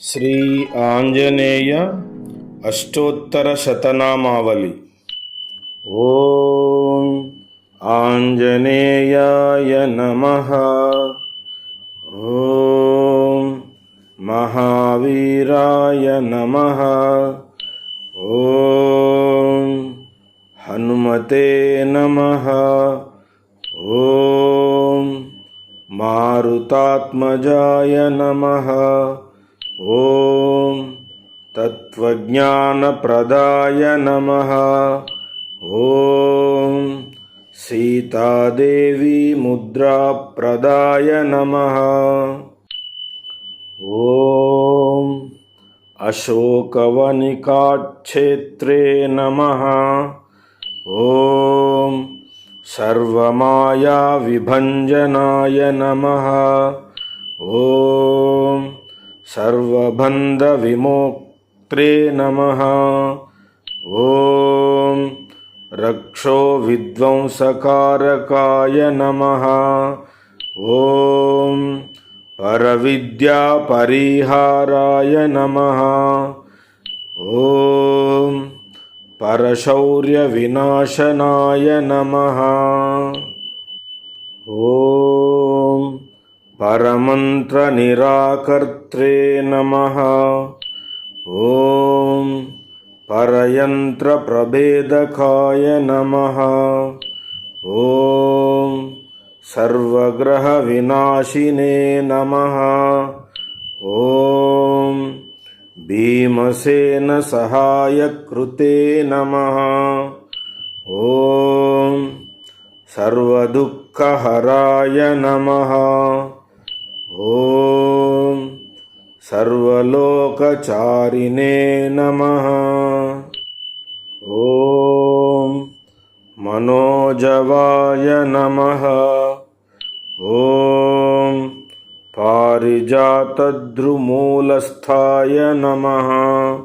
శ్రీ ఆంజనేయ అష్టోత్తర శతనామావళి ఓం ఆంజనేయాయ నమ ఓం మహావీరాయ నమ ఓం హనుమతే నమ ఓం మారుతాత్మజాయ నమ ॐ तत्त्वज्ञानप्रदाय नमः। ॐ सीतादेवी मुद्राप्रदाय नमः। ॐ अशोकवनिकाक्षेत्रे नमः। ॐ सर्वमायाविभञ्जनाय नमः। ॐ सर्वबन्धविमोक्त्रे नमः। ॐ रक्षोविध्वंसकारकाय नमः। ॐ परविद्यापरिहाराय नमः। ॐ परशौर्यविनाशनाय नमः। ॐ परमन्त्रनिराकर्त्रे नमः। ॐ परयन्त्रप्रभेदकाय नमः। ॐ सर्वग्रहविनाशिने नमः। ॐ भीमसेनसहायकृते नमः। ॐ सर्वदुःखहराय नमः ॐ सर्वलोकचारिणे नमः। ॐ मनोजवाय नमः। ॐ पारिजातद्रुमूलस्थाय नमः।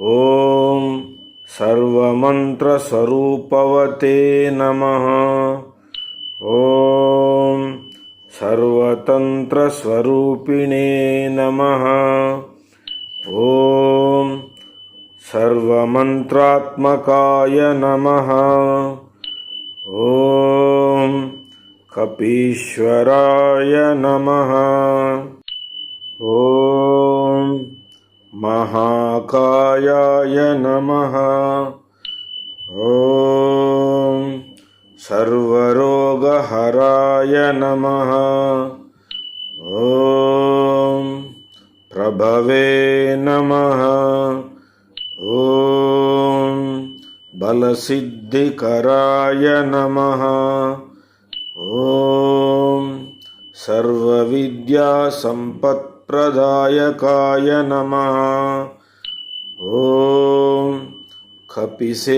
ॐ सर्वमन्त्रस्वरूपवते नमः। ॐ सर्वतन्त्रस्वरूपिणे नमः। ॐ सर्वमन्त्रात्मकाय नमः। ॐ कपीश्वराय नमः। ॐ महाकायाय नमः। ॐ सर्वरोगहराय नमः। ॐ प्रभवे नमः। ॐ बलसिद्धिकराय नमः। ॐ सर्वविद्यासम्पत्प्रदायकाय नमः कपिसेनानायकाय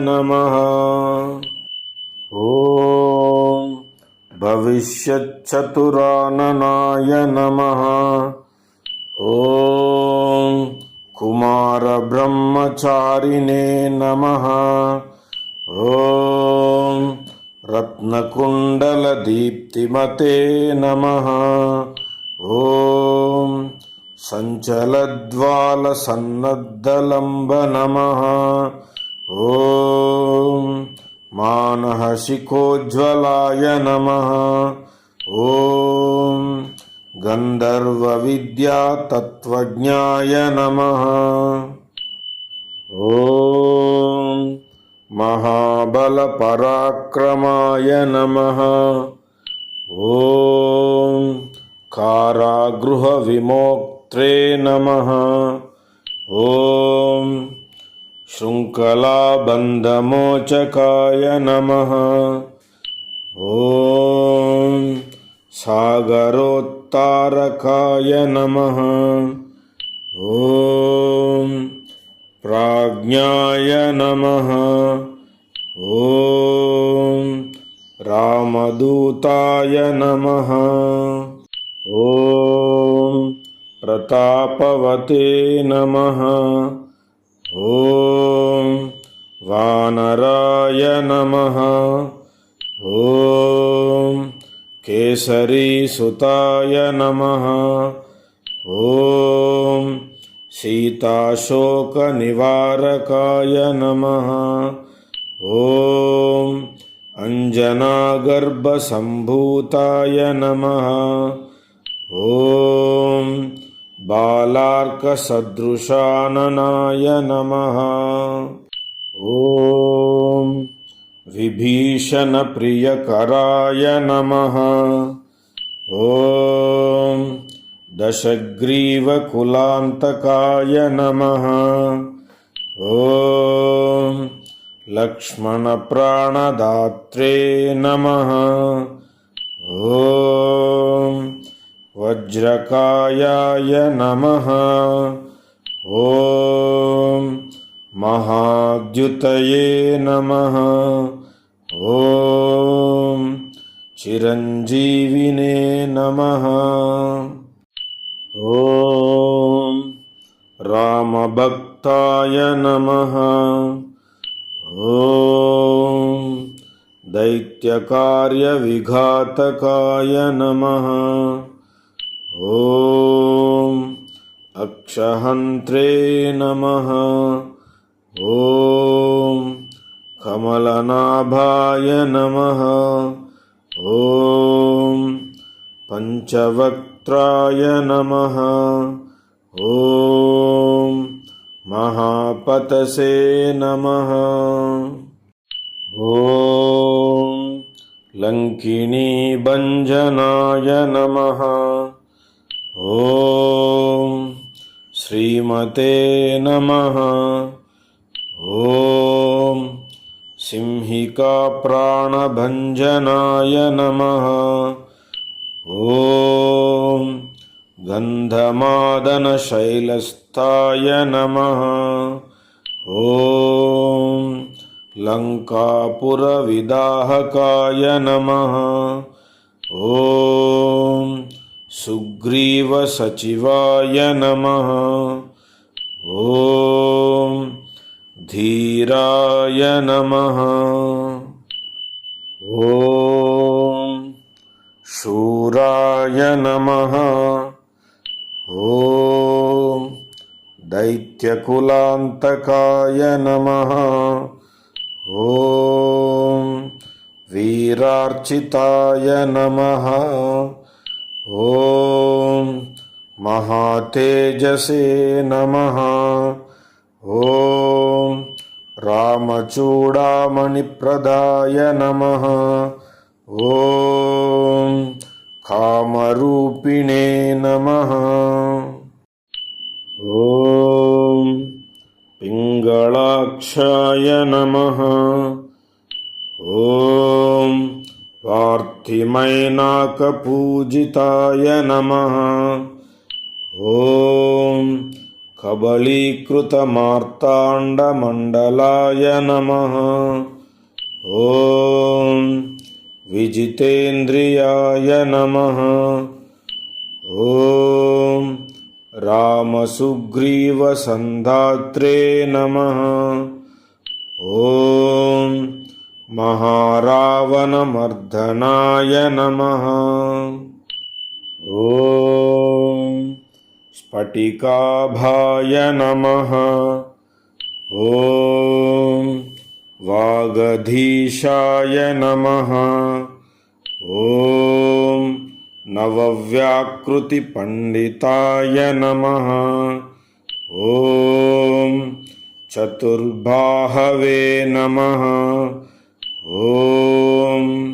नमः ॐ भविष्यच्चतुराननाय नमः ॐ कुमारब्रह्मचारिणे नमः ॐ रत्नकुण्डलदीप्तिमते नमः ॐ सञ्चलद्वालसन्नद्धलम्ब नमः ॐ मानहशिखोज्ज्वलाय नमः ॐ गन्धर्वविद्यातत्त्वज्ञाय नमः ॐ महाबलपराक्रमाय नमः ॐ नमः। ॐ शृङ्खलाबन्धमोचकाय नमः। ॐ सागरोत्तारकाय नमः। ॐ प्राज्ञाय नमः। ॐ रामदूताय नमः। ॐ प्रतापवते नमः। ॐ वानराय नमः। ॐ केसरीसुताय नमः। ॐ सीताशोकनिवारकाय नमः। ॐ अञ्जनागर्भसम्भूताय नमः। ॐ बालार्कसदृशाननाय नमः ॐ विभीषणप्रियकराय नमः ॐ दशग्रीवकुलान्तकाय नमः ॐ लक्ष्मणप्राणदात्रे नमः ॐ वज्रकायाय नमः। ॐ महाद्युतये नमः। ॐ चिरञ्जीविने नमः। ॐ रामभक्ताय नमः। ॐ दैत्यकार्यविघातकाय नमः ॐ अक्षहन्त्रे नमः। ॐ कमलनाभाय नमः। ॐ पञ्चवक्त्राय नमः। ॐ महापतसे नमः। ॐ लङ्किनीभञ्जनाय नमः ॐ श्रीमते नमः। ॐ सिंहिकाप्राणभञ्जनाय नमः। ॐ गन्धमादनशैलस्थाय नमः। ॐ लङ्कापुरविदाहकाय नमः। ॐ सुग्रीवसचिवाय नमः ॐ धीराय नमः ॐ शूराय नमः ॐ दैत्यकुलान्तकाय नमः ॐ वीरार्चिताय नमः ॐ महातेजसे नमः ॐ रामचूडामणिप्रदाय नमः ॐ कामरूपिणे नमः ॐ पिङ्गळाक्षाय नमः ॐ पार्थिमैनाकपूजिताय नमः। ॐ कबलीकृतमार्ताण्डमण्डलाय नमः। ॐ विजितेन्द्रियाय नमः। ॐ रामसुग्रीवसन्धात्रे नमः। ॐ महारावणमर्दनाय नमः। ॐ स्फटिकाभाय नमः। ॐ वागधीशाय नमः। ॐ नवव्याकृतिपण्डिताय नमः। ॐ चतुर्बाहवे नमः ॐ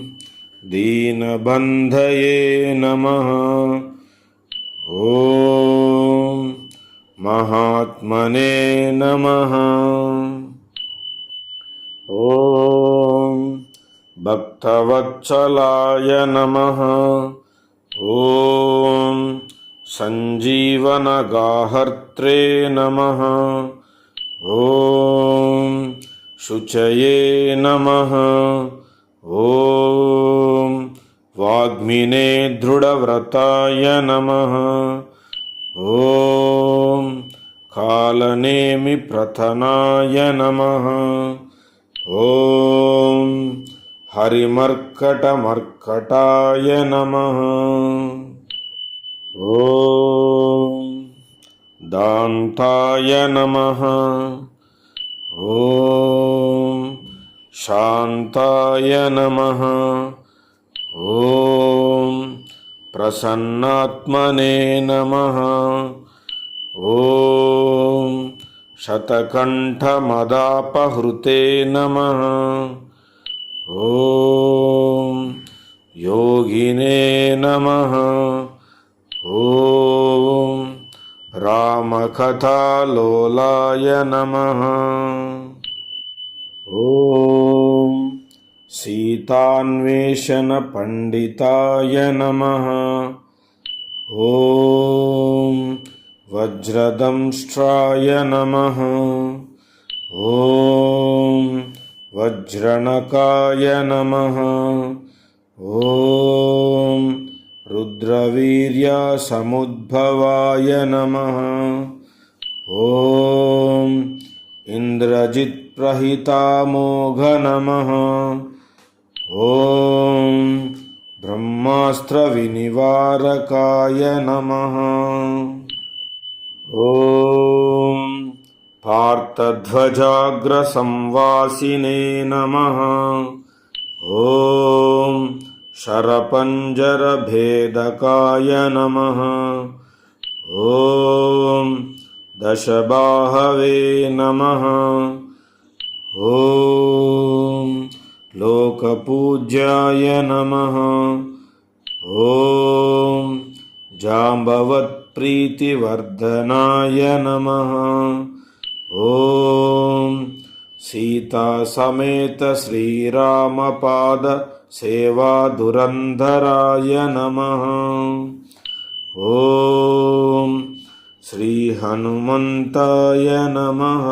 दीनबन्धये नमः। ॐ महात्मने नमः। ॐ भक्तवत्सलाय नमः। ॐ सञ्जीवनगाहर्त्रे नमः। ॐ शुचये नमः। ॐ వాగ్మినే దృఢవ్రతాయ నమ ఓం కాలనేమి ప్రథనాయ నమ ఓం హరిమర్కటమర్కటాయ నమ ఓం దాంతాయ నమ ఓం శాంతాయ నమ ॐ प्रसन्नात्मने नमः। ॐ शतकण्ठमदापहृते नमः। ॐ योगिने नमः। ॐ रामकथालोलाय नमः। ॐ सीतान्वेषणपण्डिताय नमः। ॐ वज्रदंष्ट्राय नमः। ॐ वज्रणकाय नमः। ॐ रुद्रवीर्यसमुद्भवाय नमः। ॐ इन्द्रजित्प्रहितामोघ नमः ॐ ब्रह्मास्त्रविनिवारकाय नमः। ॐ पार्थध्वजाग्रसंवासिने नमः। ॐ शरपञ्जरभेदकाय नमः। ॐ दशबाहवे नमः। ॐ लोकपूज्याय नमः ॐ जाम्बवत्प्रीतिवर्धनाय नमः ॐ सीतासमेत श्रीरामपाद सेवाधुरन्धराय नमः ॐ श्रीहनुमन्ताय नमः